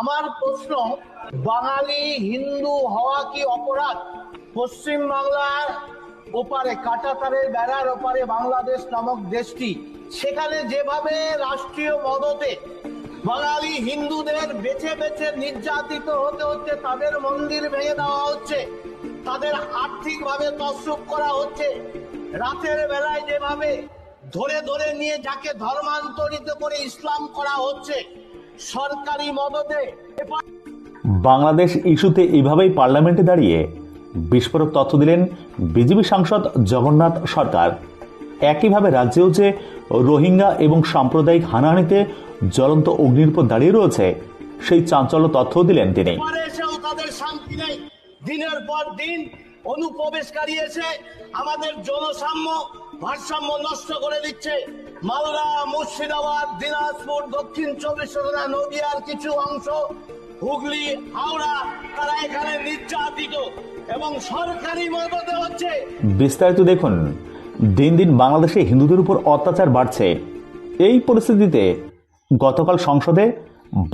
আমার প্রশ্ন, বাঙালি হিন্দু হওয়া কি অপরাধ? পশ্চিম বাংলার ওপারে, কাটাতারের বেড়ার ওপারে বাংলাদেশ নামক দেশটি, সেখানে যেভাবে রাষ্ট্রীয় মদতে বাঙালি হিন্দুদের বেছে বেছে নির্যাতিত হতে হচ্ছে, তাদের মন্দির ভেঙে দেওয়া হচ্ছে, তাদের আর্থিকভাবে তসরূপ করা হচ্ছে, রাতের বেলায় যেভাবে ধরে ধরে নিয়ে যাকে ধর্মান্তরিত করে ইসলাম করা হচ্ছে সরকারি মদতে বাংলাদেশ ইস্যুতে এভাবেই পার্লামেন্টে দাঁড়িয়ে বিস্ফোরক তথ্য দিলেন বিজেপি সাংসদ জগন্নাথ সরকার। একইভাবে রাজ্যেও যে রোহিঙ্গা এবং সাম্প্রদায়িক হানাহানিতে জ্বলন্ত অগ্নির উপর দাঁড়িয়ে রয়েছে সেই চাঞ্চল্য তথ্যও দিলেন তিনি। তাদের শান্তি নেই। দিনের পর দিন অনুপ্রবেশকারী এসে আমাদের জনসাম্য ভারসাম্য নষ্ট করে দিচ্ছে। মালদা, মুর্শিদাবাদ, দিনাজপুর, দক্ষিণ চব্বিশ পরগনা, নদিয়ার কিছু অংশ, হুগলি, হাওড়া, তারা এখানে নির্যাতিত এবং সরকারি মদতে হচ্ছে। বিস্তারিত দেখুন। দিন দিন বাংলাদেশে হিন্দুদের উপর অত্যাচার বাড়ছে। এই পরিস্থিতিতে গতকাল সংসদে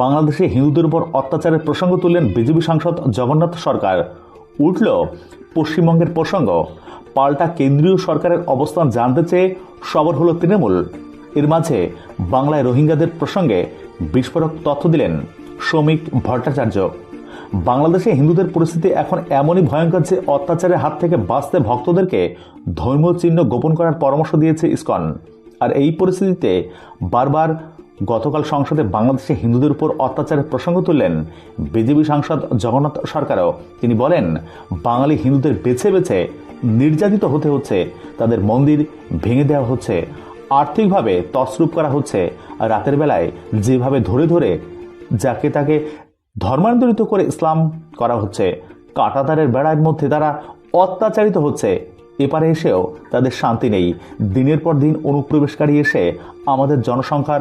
বাংলাদেশে হিন্দুদের উপর অত্যাচারের প্রসঙ্গ তুললেন বিজেপি সাংসদ জগন্নাথ সরকার। উঠল পশ্চিমবঙ্গের প্রসঙ্গ। পাল্টা কেন্দ্রীয় সরকারের অবস্থান জানতে চেয়ে সবর হল তৃণমূল। এর মাঝে বাংলায় রোহিঙ্গাদের প্রসঙ্গে বিস্ফোরক তথ্য দিলেন শ্রমিক ভট্টাচার্য। বাংলাদেশে হিন্দুদের পরিস্থিতি এখন এমনই ভয়ঙ্কর যে অত্যাচারের হাত থেকে বাঁচতে ভক্তদেরকে ধর্মীয় চিহ্ন গোপন করার পরামর্শ দিয়েছে ইসকন। আর এই পরিস্থিতিতে বারবার গতকাল সংসদে বাংলাদেশে হিন্দুদের উপর অত্যাচারের প্রসঙ্গ তুললেন বিজেপি সাংসদ জগন্নাথ সরকারও। তিনি বলেন, বাঙালি হিন্দুদের বেছে বেছে নির্যাতিত হতে হচ্ছে, তাদের মন্দির ভেঙে দেওয়া হচ্ছে, আর্থিকভাবে তছরূপ করা হচ্ছে, রাতের বেলায় যেভাবে ধরে ধরে যাকে তাকে ধর্মান্তরিত করে ইসলাম করা হচ্ছে, কাঁটাতারের বেড়ার মধ্যে তারা অত্যাচারিত হচ্ছে এপারে এসেও তাদের শান্তি নেই। দিনের পর দিন অনুপ্রবেশকারী এসে আমাদের জনসংখ্যার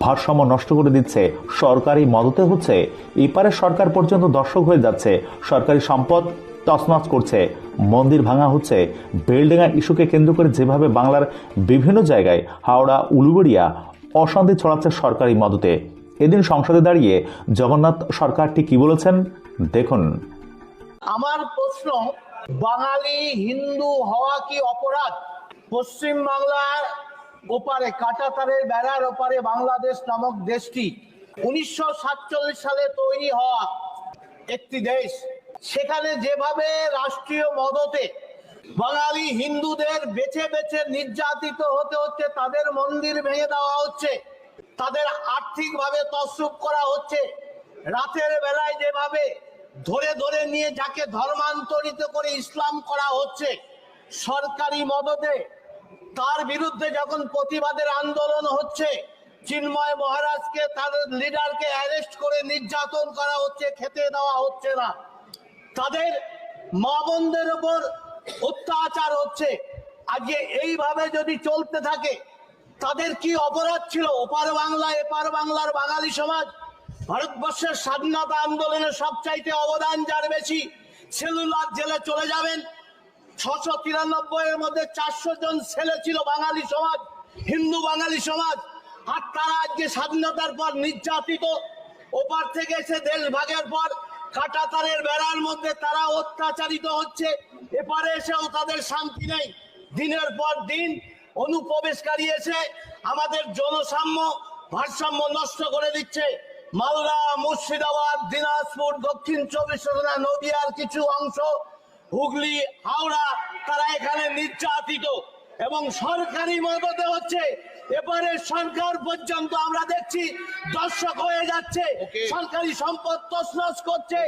ভারসাম্য নষ্ট করে দিচ্ছে। সরকারি মদতে হচ্ছে। এপারে সরকার পর্যন্ত দর্শক হয়ে যাচ্ছে। সরকারি সম্পদ তছনছ করছে। মন্দির ভাঙা হচ্ছে। বেলডেঙ্গা ইস্যুকে কেন্দ্র করে যেভাবে বাংলার বিভিন্ন জায়গায় হাওড়া, উলুবেড়িয়া অশান্তি ছড়াচ্ছে সরকারি মদতে। এদিন সংসদে দাঁড়িয়ে জগন্নাথ সরকারটি কি বলেছেন? দেখুন। আমার প্রশ্ন বাঙালি হিন্দু হওয়া কি অপরাধ? পশ্চিম বাংলার ওপারে, কাটাতারের বেড়ার ওপারে বাংলাদেশ নামক দেশটি উনিশশো সাতচল্লিশ সালে তৈরি হওয়া একটি দেশ। সেখানে যেভাবে রাষ্ট্রীয় মদতে বাঙালি হিন্দুদের বেছে বেছে নির্যাতিত হতে হচ্ছে, তাদের মন্দির ভেঙে দেওয়া হচ্ছে, তাদের আর্থিকভাবে তসরূপ করা হচ্ছে, রাতের বেলায় যেভাবে ধরে ধরে নিয়ে যাকে ধর্মান্তরিত করে ইসলাম করা হচ্ছে, সরকারি মদতে, তার বিরুদ্ধে যখন প্রতিবাদের আন্দোলন হচ্ছে, চিন্ময় মহারাজকে তাদের লিডারকে অ্যারেস্ট করে নির্যাতন করা হচ্ছে, খেতে দেওয়া হচ্ছে না। তাদের মা বোনদের উপর অত্যাচার হচ্ছে। আজকে এইভাবে যদি চলতে থাকে, তাদের কি অপরাধ ছিল? ওপার বাংলা, এপার বাংলার বাঙালি সমাজ ভারতবর্ষের স্বাধীনতা আন্দোলনে সবচাইতে অবদান যার বেশি সেলুলার জেলে চলে যাবেন। ছশো তিরানব্বই এর মধ্যে চারশো জন ছেলে ছিল বাঙালি সমাজ, হিন্দু বাঙালি সমাজ। আর তারা আজকে স্বাধীনতার পর নির্যাতিত। ওপার থেকে এসে দেশ ভাগের পর কাটাতারের বেড়ার মধ্যে তারা অত্যাচারিত হচ্ছে। এপারে এসেও তাদের শান্তি নেই। দিনের পর দিন অনুপ্রবেশকারী এসে আমাদের জনসাম্য ভারসাম্য নষ্ট করে দিচ্ছে। মালদা মুর্শিদাবাদ দিনাজপুর দক্ষিণ চব্বিশ পরগনা নদিয়ার কিছু অংশ হুগলি হাওড়া তারা এখানে নির্যাতিত এবং সরকারি মদতে হচ্ছে। এবারে সরকার পর্যন্ত আমরা দেখছি দর্শক হয়ে যাচ্ছে সরকারি সম্পদ তছনছ করছে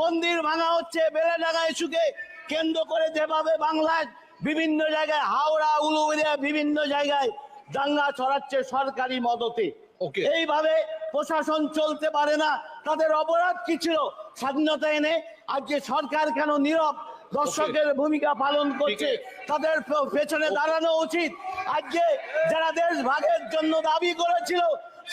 মন্দির ভাঙা হচ্ছে বেড়াডাঙ্গা ইস্যুকে কেন্দ্র করে যেভাবে বাংলায় বিভিন্ন জায়গায় হাওড়া উলুবেড়িয়া বিভিন্ন জায়গায় দাঙ্গা ছড়াচ্ছে সরকারি মদতে. এইভাবে প্রশাসন চলতে পারে না। তাদের অপরাধ কি ছিল? স্বাধীনতা এনে আজকে সরকার কেন নীরব? দর্শকের ভূমিকা পালন করছে। তাদের পেছনে দাঁড়ানো উচিত। আজকে যারা দেশ ভাগের জন্য দাবি করেছিল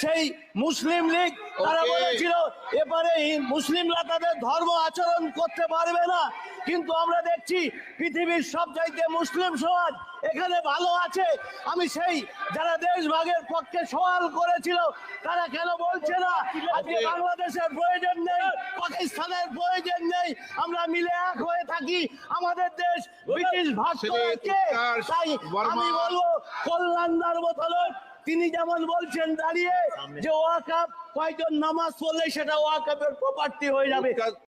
সেই মুসলিম লীগ তারা. বলেছিল এবারে মুসলিমরা তাদের ধর্ম আচরণ করতে পারবে না। কিন্তু আমরা দেখছি পৃথিবীর সব চাইতে মুসলিম সমাজ এখানে ভালো আছে। আমি সেই যারা দেশভাগের পক্ষে সওয়াল করেছিল তারা কেন বলছে না? আজকে বাংলাদেশের প্রয়োজন নেই পাকিস্তানের প্রয়োজন নেই। আমরা মিলে এক হয়ে থাকি। আমাদের দেশ ব্রিটিশ ভাগ তাই আমি বলব কল্যাণদার মতো তিনি যেমন বলছেন দাঁড়িয়ে যে ওয়াকাপ কয়জন নামাজ পড়লে সেটা ওয়াকাপের প্রপার্টি হয়ে যাবে।